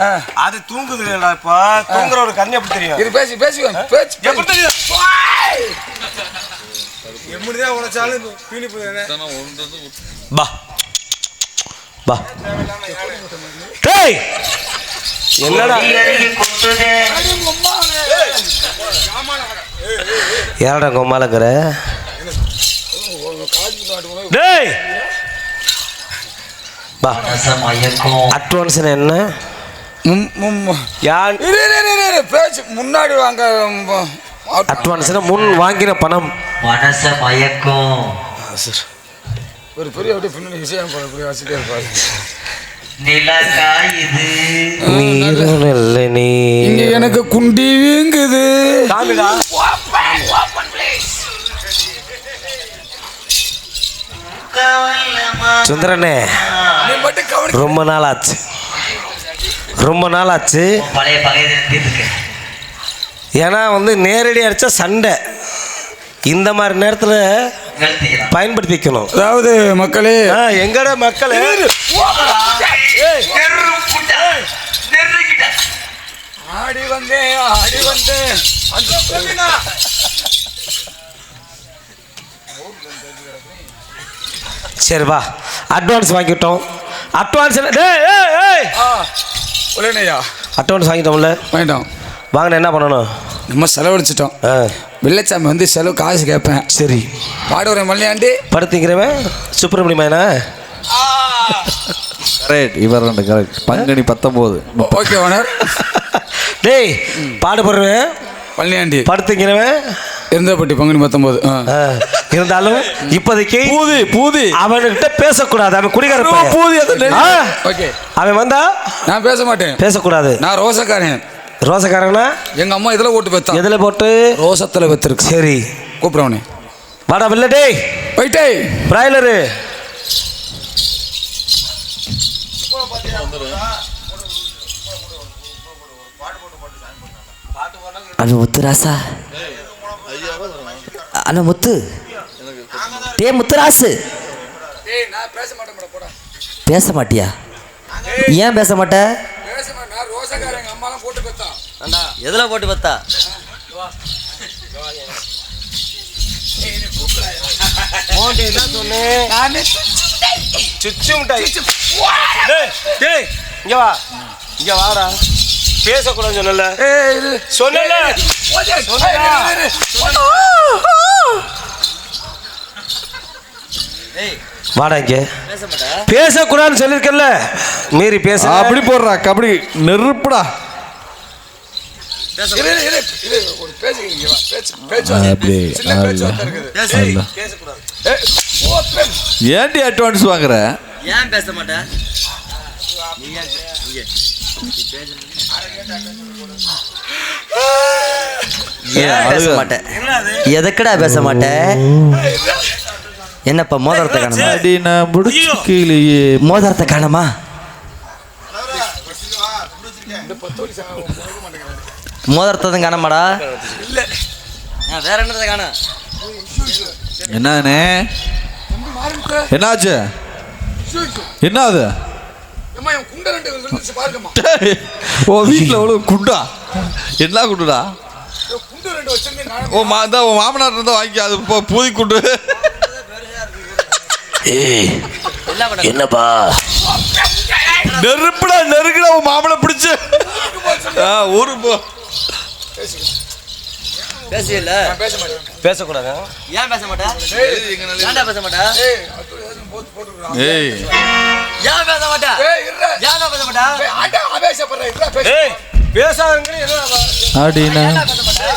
ஆ. அது தூங்குதுல இப்ப? தூங்குற ஒரு கண்ணு எப்படி தெரியும்? இது பேசி பேசி பேச்சு எப்படி. தெரியும். எப்படிதான் உழைச்சாலும் பீனி பா. பா. டேய்! என்னடா? யாரடா கொம்மாலங்கிற டேய்! பா. அட்வான்ஸ் என்ன? மும்- மும்- மும். யார்? இரு, இரு, இரு, இரு, பேச்சு முன்னாடி வாங்க. அட்வான்ஸ்னா முன் வாங்கின பணம். மனச மயக்கும் ஒரு பெரிய அப்படியே பின்னாடி விஷயம் இப்படி வச்சுட்டே இருப்பாரு. எனக்கு குண்டி வீங்குது. சுந்தரனே நீ மட்டும் கவனி ரொம்ப நாள் ஆச்சு ரொம்ப நாள் ஆச்சு ஏன்னா வந்து நேரடி அடித்தா சண்டை. இந்த மாதிரி நேரத்தில் பயன்படுத்திக்கணும். அதாவது மக்களே ஆ, எங்கட மக்கள். ஆடி வந்தேன் ஆடி வந்தேன். சரி வா. அட்வான்ஸ் வாங்கிட்டோம். அட்வான்ஸ் என்ன? டேய் ஏய் ஏய். ஆ உடனேயா அட்வான்ஸ் வாங்கிட்டோம்ல. வேண்டாம் வாங்கின என்ன பண்ணணும்? நம்ம செலவழிச்சிட்டோம். வெள்ளச்சாமி வந்து செலவு காசு கேட்பேன். சரி. பாடுற மல்லியாண்டி. படுத்திக்கிறவன் சுப்பிரமணியமாயனா கரெக்ட் இவர் ரெண்டு கரெக்ட் பங்கனி பத்தொம்போது. ஓகே ஓனர் டேய் பாடுபடுறவன் பழனியாண்டி படுத்துக்கிறவன் இருந்தப்பட்டி பங்குனி ஆ, இருந்தாலும் இப்போதைக்கு பூதி பூதி. அவன்கிட்ட பேசக்கூடாது அவன் குடிகார. பூதி அது ஓகே. அவன் வந்தா நான் பேச மாட்டேன். பேசக்கூடாது. நான் ரோசக்காரன். ரோசக்காரனா? எங்க அம்மா இதில் ஓட்டு பெத்தான் எதில் போட்டு? ரோசத்தில் பெத்திருக்கு. சரி. கூப்பிடுறவனே வாடா வெள்ள டேய். போயிட்டே. பிராய்லரு. அண்ணா முத்து ராசா அண்ணா முத்து. டே முத்துராசு. நான் பேச மாட்டேன் போடா. பேச மாட்டியா? ஏன் பேச மாட்ட? பேச மாட்டேன் எதுல போட்டு பார்த்தா மோண்டி என்ன சொன்னேன் சுச்சு மிட்டாய். டேய், டேய் இங்க வா. இங்க வாடா. பேசக்கூடாதுன்னு சொன்னல. சொன்னல. வாடா இங்க. பேச மாட்டா? பேசக்கூடாதுன்னு சொல்லியிருக்கல மீறி பேச. அப்படி போடுறா கபடி. நெருப்புடா. ஏன்டி அட்வான்ஸ் வாங்குற? ஏன் பேச மாட்ட? ஏன்? பேச அழுக. மாட்டேன் எதுக்குடா பேச மாட்டேன் என்னப்பா மோதிரத்தை காணுமா? மோதிரத்தை காணுமா? மோதிரத்தை தான் காணமாடா? வேற என்னத்தை காணும் என்னண்ணே என்னாச்சு? என்ன அது அம்மா, என் குண்டை ரெண்டு விழுந்துச்சு பாருங்கம்மா. ஓ வீட்டில் எவ்வளோ குண்டா? என்ன குண்டுடா என் குண்டை ரெண்டு வச்சிருந்தேன் நானே ஓ மா இந்த உன் மாமனார் இருந்தா வாங்கி அது இப்போ பூதி குண்டு என்னப்பா? நெருப்புடா நெருக்குடா உன் மாமனை பிடிச்சு. ஆ ஊரு போ. பேசியல பேச மாட்டேன். பேசக்கூடாது? ஏன் பேச மாட்டேன் ஏன்டா பேச மாட்டேன் ஏய். ஏய் ஏன் பேச மாட்டேன் ஏய் இருடா. ஏன் பேச மாட்டேன் ஏய், அடா, ஆவேசப்படுறா, இருடா, பேசு. ஏய் பேசாதங்கன்னு என்ன அப்படின்னா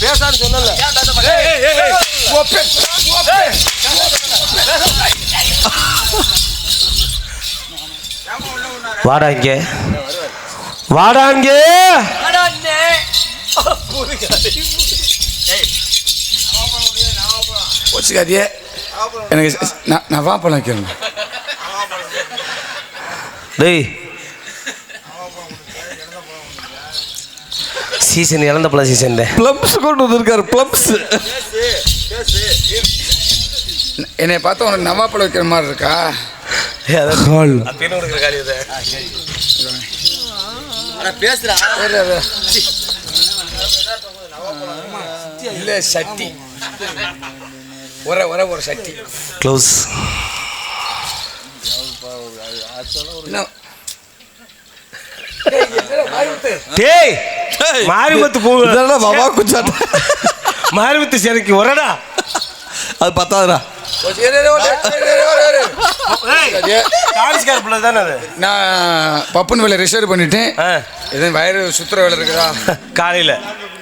பேசான்னு சொன்னல ஏன் பேச மாட்டேன் ஏய் ஏய் ஏய். ஓ, பேசு. ஓ, பேசு. வாடா இங்க வாடா இங்க வச்சுக்காதியே எனக்கு நான் வாப்பழம் வைக்கிறேன் டேய் சீசன் இழந்த பழ சீசன் ப்ளம்ஸ் கொண்டு வந்திருக்காரு ப்ளம்ஸ் என்னை பார்த்தா உனக்கு நவாப்பழம் வைக்கிற மாதிரி இருக்கா? பேசுறா. இல்ல சட்டி. ஒரே ஒரே ஒரு சட்டி. க்ளோஸ் இன்னும் ஏய், என்னடா வாய் விட்டு? டேய் மாரிமுத்து பூ இதெல்லாம் பாபா குச்சாட்ட. மாரிமுத்து சிறைக்கு வரடா அது பத்தாதுடா. நான் பப்புன் வேலை ரிசர்வ் பண்ணிட்டேன். ஆ, எதுவும் வயிறு சுத்துற வேலை இருக்குதா? காலையில.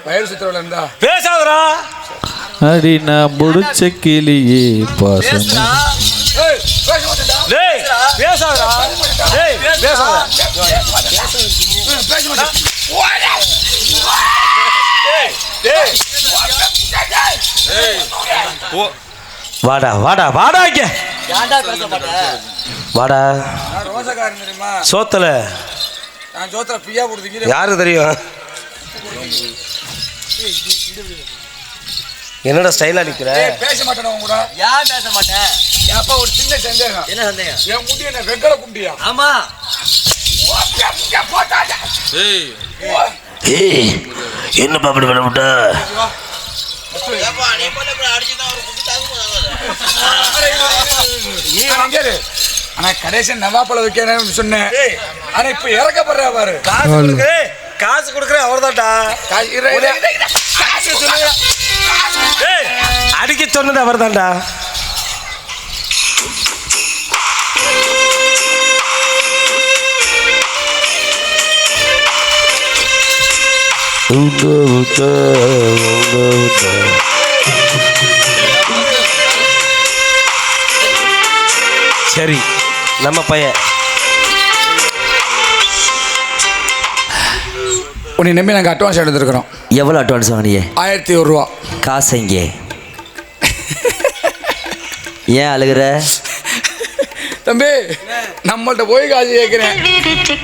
வயிறு சுத்துற வேலை இருந்தா? பேசாதடா. அடி நான் முடிச்ச கிளியே பாசம். பேசாதடா. டேய் பேசாத. பேச மாட்டேன் வாடா வாடா வாடா இங்க. வாடா. சோத்தல. யாருக்கு தெரியும்? என்னடா ஸ்டைலா நிக்கிற? பேச மாட்டேன் கூட. ஏன் பேச மாட்டேன் அப்பா ஒரு சின்ன சந்தேகம். என்ன சந்தேகம்? என் முடி என்ன வெங்கல குண்டியா? ஆமா. ஏய். என்னப்பா அப்படி பண்ண விட்ட நீ வாங்க ஆனா கடைசி நவாப்பழம் வைக்கிறேன்னு சொன்னேன். ஆனா இப்ப இறக்கப்படுறா பாரு. காசு கொடுக்குறேன் காசு கொடுக்குறேன் அவர்தான்டா. கா- இரு, இரு, இரு, இரு. காசு அடிக்க சொன்னது அவர்தான்டா. சரி நம்ம பையன். உன்னை நம்பி நாங்கள் அட்வான்ஸ் எடுத்துருக்குறோம். எவ்வளோ அட்வான்ஸ் வாங்கினியே? ஆயிரத்தி ஒரு ரூபா. காசு ஏன் அழுகுற? தம்பி நம்மள்ட்ட போய் காசு கேட்கிறேன்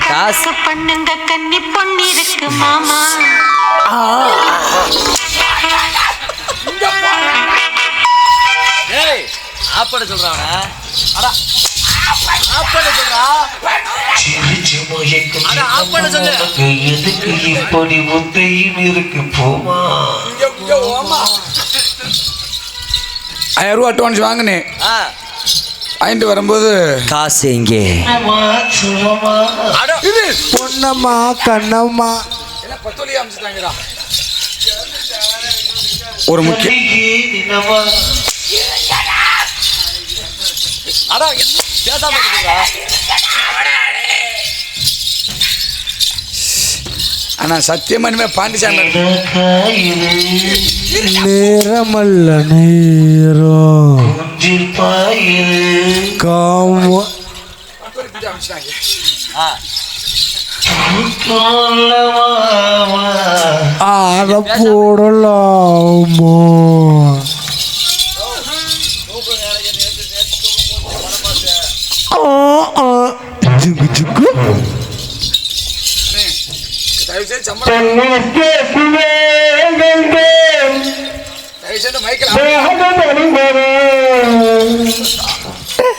காசு. பண்ணுங்க கன்னி பொண்ணு இருக்கு மாமா ஆப்பட சொல்றாங்க அடா. எதுக்கு இப்படி இருக்கு போமா. ஆயிரம் ரூபா அட்வான்ஸ் வாங்கினேன். ஆ. வாங்கிட்டு வரும்போது காசு எங்கே? இது பொன்னம்மா கண்ணம்மா. ஒரு முக்கிய அடா பேசாம ஆனா சத்தியமா இனிமே பாண்டிச்சாமி நேரமல்ல நேரம் காம. ஆ. ஆட போடலாமோ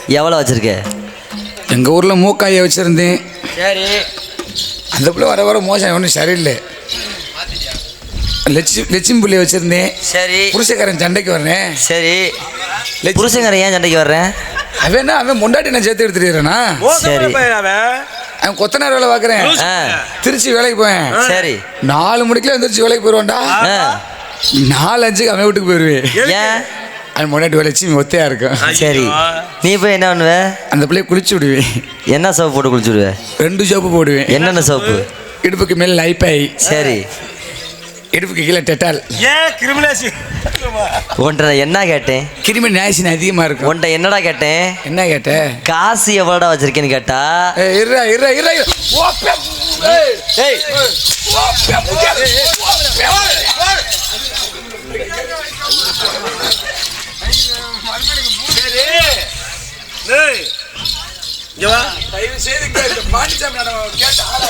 எவ்வளோ வச்சிருக்க? எங்க ஊர்ல மூக்காயை வச்சிருந்தேன். சரி. அந்த பிள்ளை வர வர மோசம் ஒன்றும் சரியில்லை. லட்சுமி லட்சுமி புள்ளிய வச்சிருந்தேன். சரி. புருஷக்காரன் சண்டைக்கு வர்றேன். சரி. புருஷங்காரன் ஏன் சண்டைக்கு வர்றேன்? அவன் என்ன அவன் முண்டாட்டி நான் சேர்த்து எடுத்துட்டுறேனா சரி. அவன் கொத்தனார் வேலை பார்க்குறேன் ஆ. திருச்சி வேலைக்கு போவேன். சரி. நாலு மணிக்கெல்லாம் எந்திரிச்சு வேலைக்கு போயிடுவான்டா ஆ. நாலு அஞ்சுக்கு அவன் வீட்டுக்கு போயிடுவேன் ஏன்? அவன் முன்னாடி லட்சுமி ஒத்தையா இருக்கும் சரி. நீ போய் என்ன பண்ணுவ? அந்த பிள்ளைய குளிச்சு விடுவேன் என்ன சோப்பு போட்டு குளிச்சுடுவ ரெண்டு சோப்பு போடுவேன். என்னென்ன சோப்பு? இடுப்புக்கு மேல லைப்பாய் சரி. இடுப்புக்கு கீழே டெட்டால். ஏன் கிரிமினேசி உன்ட்ட நான் என்ன கேட்டேன்? கிருமி நாசினி அதிகமா இருக்கும். உன்ட்ட என்னடா கேட்டேன்? என்ன கேட்ட? காசு எவ்வளோடா வச்சிருக்கேன்னு கேட்டா? இருடா இரு. ஓப்பே. ஏய், தயவு செய்து பாண்டிச்சாமி நான் கேட்ட ஆளா?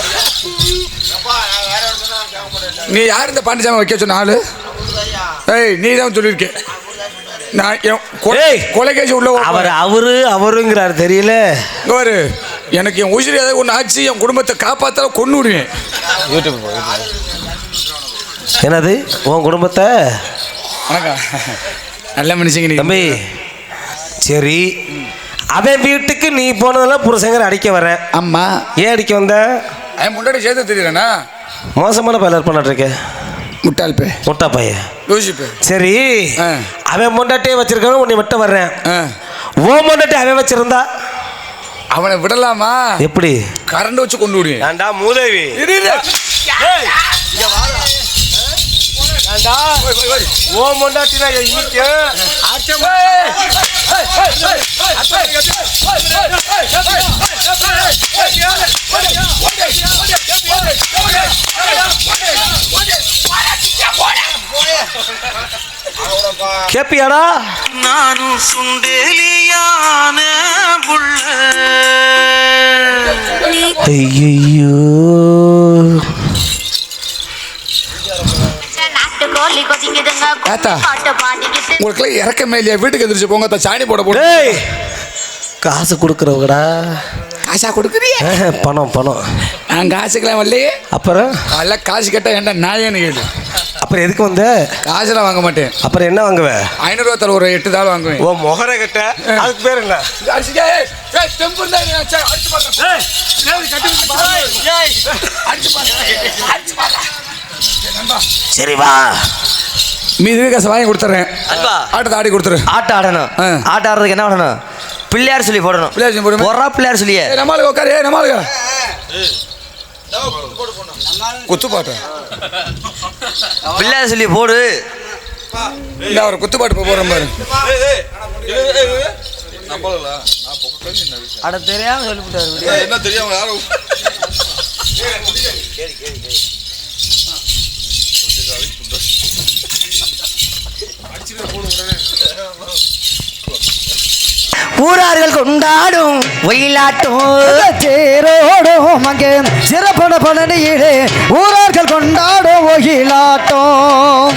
நீ யார் இந்த பாண்டிச்சாமி வைக்க சொன்ன ஆளு? ஏய் நீ தான் சொல்லியிருக்க நான். கொலைகேசி உள்ள அவர் அவரு அவருங்கிறாரு தெரியல. பாரு. எனக்கு என் உயிர் ஏதாவது ஒன்று ஆச்சு என் குடும்பத்தை காப்பாற்ற கொண்டு விடுவேன் யூடியூப். என்னது? உன் குடும்பத்தை? வணக்கம். நல்ல மனுஷங்க நீ தம்பி சரி. அவன் வீட்டுக்கு நீ போனதெல்லாம் புருஷங்கர் அடிக்க வர அம்மா. ஏன் அடிக்க வந்த? அவன் முன்னாடி சேர்த்து தெரியலண்ணா மோசமான பயிலர் பண்ணிட்டு முட்டாள் பே முட்டா பையன். லூசி பே சரி. ஆ. அவன் முண்டாட்டியே வச்சிருக்கான் உன்னை விட்டு வர்றேன். ஆ. ஓ முண்டாட்டி அவன் வச்சிருந்தா? அவனை விடலாமா? எப்படி? கரண்ட் வச்சு கொண்டு விடுவேன் ஏன்டா மூதேவி? ஓ மொண்டாட்டினா இன்னைக்கு கேப்பியாடா? நானும் சுண்டேலியான புள்ள. ஐயோ உங்களுக்குலாம் இறக்கமே இல்லையா? வீட்டுக்கு எந்திரிச்சு போங்க சாணி போட போட காசு கொடுக்குறவங்கடா. காசா கொடுக்குறிய? பணம் பணம். நான் காசுக்கெல்லாம் வரலையே. அப்புறம்? அதெல்லாம் காசு கேட்டா ஏன்டா நாயன்னு கேளு. அப்புறம் எதுக்கு வந்த? காசுலாம் வாங்க மாட்டேன். அப்புறம் என்ன வாங்குவ? ஐநூறுவா தர ஒரு எட்டு தாள் வாங்குவேன். ஓ முகர கட்ட அதுக்கு பேர் என்ன? அடிச்சா, கட்டி பாரு. சரி வா. மீதி காசு வாங்கி கொடுத்துறேன். ஆட்டத்தை ஆடி கொடுத்துரு. ஆட்டம் ஆடணும். ஆ. ஆட்டம் ஆடுறதுக்கு என்ன பண்ணணும் பிள்ளையார் சொல்லி போடணும். பிள்ளையார் சொல்லி போடுமா? போடுறா பிள்ளையார் சொல்லியே. நம்மளுக்கு உட்காரு நம்மளுக்கு குத்து பாட்டு. பிள்ளையார் சொல்லி போடு. இந்த ஒரு குத்து பாட்டு இப்போ போடுறேன் பாரு. அட தெரியாம சொல்லிவிட்டாரு என்ன தெரியாம யாரும் ஊரார்கள் கொண்டாடும் ஒயிலாட்டம் தேரோடும் அங்கே சிறப்பட பழனியிலே ஊரார்கள் கொண்டாடும் ஒகிலாட்டம்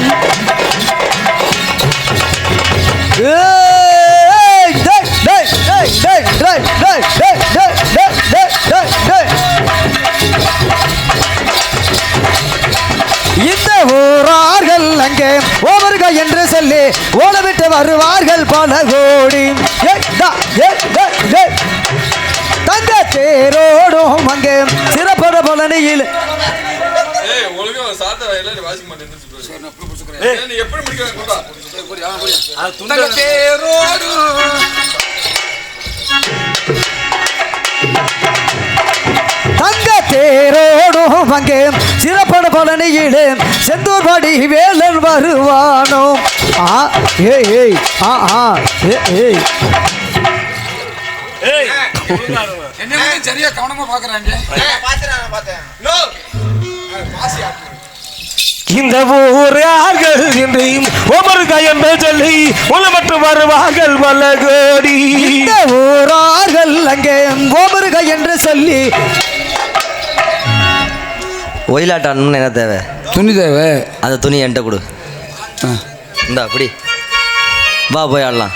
ஏ! அங்கே ஓவருக என்று சொல்லி ஓடவிட்டு வருவார்கள் பல கோடி தந்த தேரோடும் அங்கே சிறப்பட பழனியில். தங்க தேரோடும் அங்கே சிறப்பட பழனியிலே செந்தூர்படி வேலன் வருவானோ? ஆ ஏய் ஏய் ஆ ஆ ஏய் ஏய். ஏய். என்ன சரியா கவனமா பாக்குறாங்க? இந்த ஊரார்கள் என்று ஒவ்வொரு என்று சொல்லி உலமற்று வருவார்கள் பல கோடி இந்த ஊரார்கள் அங்கே ஓமருக என்று சொல்லி ஒயிலாட்டம் ஆடணும்னு என்ன தேவை? துணி தேவை. அந்த துணி என்கிட்ட கொடு. இந்தா அப்படி வா போய் ஆடலாம்.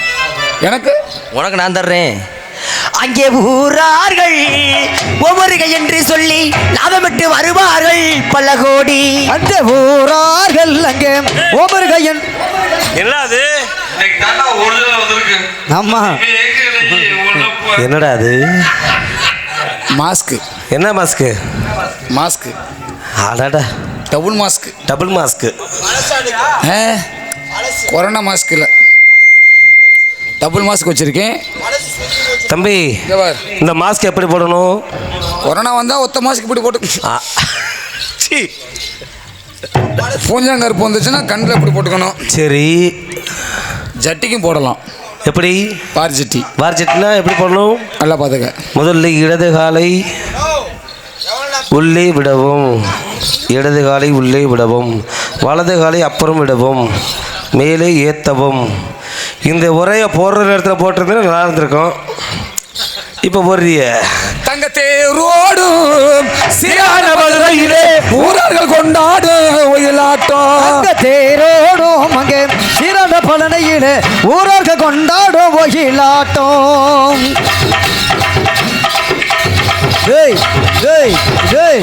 எனக்கு? உனக்கு நான் தர்றேன். அங்கே ஊரார்கள் ஒவ்வொரு என்று சொல்லி லாபமிட்டு வருவார்கள் பல கோடி அந்த ஊரார்கள் அங்கே ஓமருக என் என்ன அது? இன்னைக்கு தாண்டா ஒரிஜினல் வந்திருக்கு. ஆமா. என்னடா அது? மாஸ்க் என்ன மாஸ்க்கு? மாஸ்க் அடடா. Double mask double mask corona mask இல்லை. டபுள் மாஸ்க் வச்சிருக்கேன். தம்பி பார். இந்த மாஸ்க் எப்படி போடணும்? கொரோனா வந்தா ஒத்த மாஸ்க் இப்படி போட்டு ஆ. பூஞ்சாங்கருப்பு வந்துச்சுன்னா கண்ணில் இப்படி போட்டுக்கணும். சரி. ஜட்டிக்கும் போடலாம். எப்படி? பார் ஜட்டி. வார்ஜெட்னா எப்படி போடணும்? நல்லா பார்த்துக்க முதல்ல இடது காலை உள்ளே விடவும் இடது காலை உள்ளே விடவும் வலது காலை அப்புறம் விடவும் மேலே ஏற்றவும் இந்த உரையை போடுற நேரத்தில் போட்டிருந்தா நல்லா இருந்திருக்கும். இப்போ போடுறிய? தங்க தேரோடும் சிறான மதுரையிலே ஊரார்கள் கொண்டாடும் ஒயிலாட்டம். தேரோடும் அங்கே சிறந்த பழனியிலே ஊரார்கள் கொண்டாடும் ஒகிலாட்டம் டேய் டேய் டேய்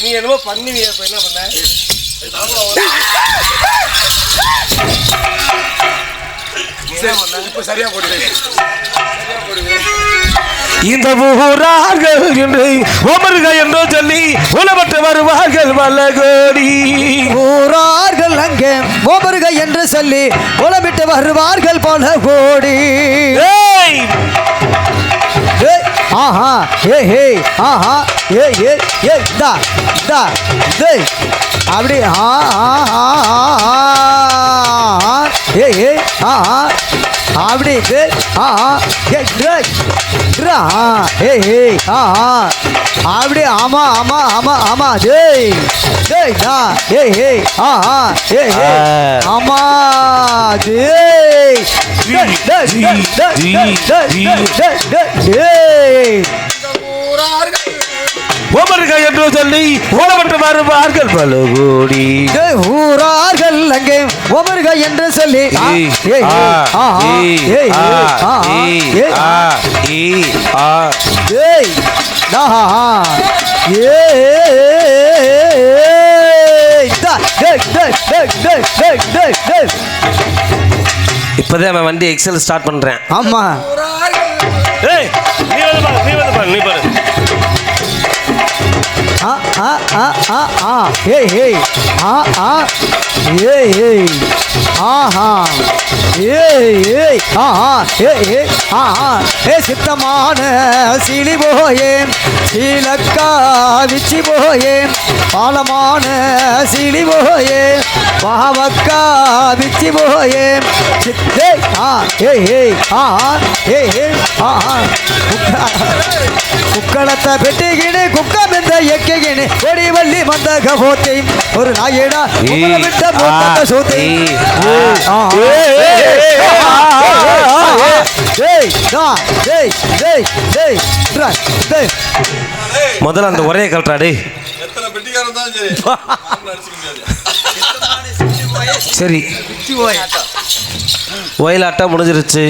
நீ என்னமோ பண்ணுவீங்க இப்போ என்ன பண்ண? இப்போ சரியா போடுவேன் சரியா போடுவேன் இந்த ஊரார்கள் என்று ஒமருக என்றோ சொல்லி உலமட்டு வருவார்கள் பல கோடி ஊரார்கள் அங்கே ஓபருக என்று சொல்லி உளமிட்டு வருவார்கள் பல கோடி ஆஹா ஏ ஹே ஆஹா ஏ ஏ ஏ தா தா டேய் அப்படி ஆ ஆ ஆ ஆ, ஏ ஏ ஆஹா அப்படின்னு ஆ ஏ ஏ ஆ அப்படி ஆமா ஆமா ஆமா ஆமா ஜெய் ஜெய் டா ஏ ஏ ஆ ஆ ஏ ஏ ஆமா ஜெய் ஜெய் ஜெய் ஜெய் ஜெய் ஜெய் ஜெய் உமருக என்று சொல்லி ஓடப்பட்டு வருவார்கள் பல கோடி ஊரார்கள் அங்கே உமருக என்று சொல்லி. இப்பதான் அவன் வண்டி எக்ஸல் ஸ்டார்ட் பண்றேன். ஆமா. ஏய் நீ வந்து பாரு நீ வந்து பாரு நீ பாரு. ஆ ஆ ஆ ஆ ஆ. ஹே ஹே ஆ ஆ. ஏ ஏ ஆஹா ஏ ஏ ஆஹா ஏ ஏ ஆஹா ஏ சித்தமான சிலி போயேன். சீலக்கா விச்சி போயேன். பாலமான சிலி போயேன். பாவக்கா விச்சி போயேன் சித்தே ஆ. ஏ ஏ ஆஹா ஏ ஏ ஆஹா குக்களத்தை பெட்டிக்கிடு குக்கம் இந்த எக் வள்ளி வந்த கபோத்தை ஒரு நாயேடா உங்களை விட்ட சோத்தை முதல்ல அந்த ஒரே கல்றா டேய் சரி ஒயிலாட்டம் முடிஞ்சிருச்சு